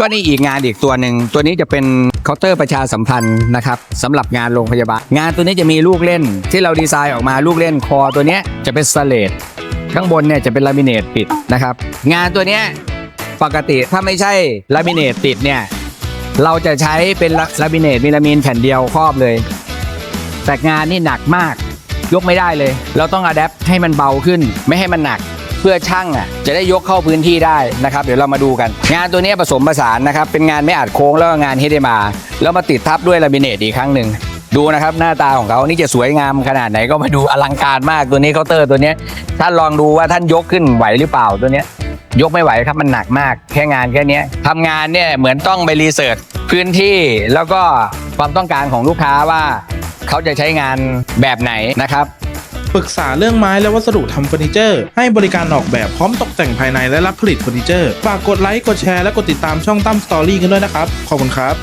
ก็นี่อีกงานอีกตัวหนึ่งตัวนี้จะเป็นเคาน์เตอร์ประชาสัมพันธ์นะครับสำหรับงานโรงพยาบาล งานตัวนี้จะมีลูกเล่น ที่เราดีไซน์ออกมาลูกเล่นคอตัวนี้จะเป็นสเลดข้างบนเนี่ยจะเป็นลามิเนตปิดนะครับงานตัวนี้ปกติถ้าไม่ใช่ลามิเนตติดเนี่ยเราจะใช้เป็นลามิเนตมีลามินแผ่นเดียวครอบเลย แต่งานนี่หนักมากยกไม่ได้เลย เราต้องอัดแอปให้มันเบาขึ้น ไม่ให้มันหนัก พื่อช่างอะจะได้ยกเข้าพื้นที่ได้นะครับ เดี๋ยวเรามาดูกัน งานตัวนี้ผสมผสานนะครับ เป็นงานไม่อัดโค้งแล้วก็งานเฮดมาแล้วมาติดทับด้วยลามิเนตอีกครั้งหนึ่งดูนะครับหน้าตาของเขานี่จะสวยงามขนาดไหนก็มาดูอลังการมากตัวนี้เคาน์เตอร์ตัวนี้ท่านลองดูว่าท่านยกขึ้นไหวหรือเปล่าตัวนี้ยกไม่ไหวครับมันหนักมาก แค่งานแค่นี้ทำงานเนี่ยเหมือนต้องไปรีเสิร์ชพื้นที่แล้วก็ความต้องการของลูกค้าว่า เขาจะใช้งานแบบไหนนะครับ ปรึกษาเรื่องไม้และวัสดุทำเฟอร์นิเจอร์ ให้บริการออกแบบพร้อมตกแต่งภายในและรับผลิตเฟอร์นิเจอร์ ฝากกดไลค์ กดแชร์ และกดติดตามช่องตั้มสตอรี่กันด้วยนะครับ ขอบคุณครับ